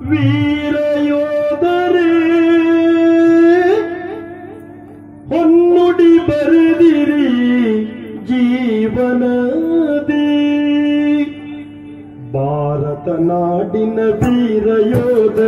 ವೀರ ವೀರಯೋಧರೇ ಹೊನ್ನುಡಿ ಬರೆದಿರಿ ಜೀವನದಿ. ಭಾರತ ನಾಡಿನ ವೀರಯೋಧ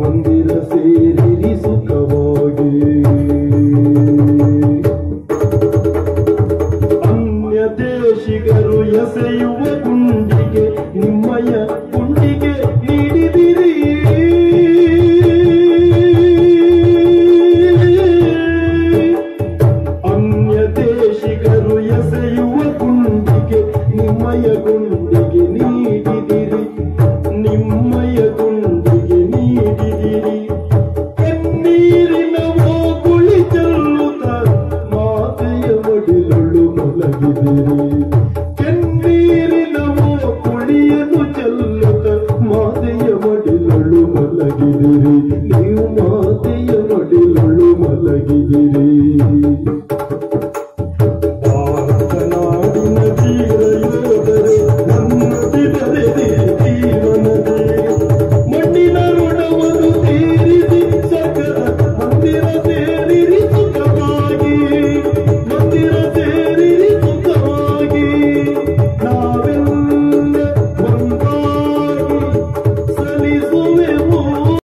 मिलिरस्य ಕೆನ್ನೀರಿನವೋ ಕುಣಿಯನ್ನು ಚೆಲ್ಲುತ್ತ ಮಾತೆಯ ಮಡಿಲಳು ಮಲಗಿದಿರಿ. ನೀವು ಮಾತೆಯ ಮಡಿಲಳು ಮಲಗಿದಿರಿ.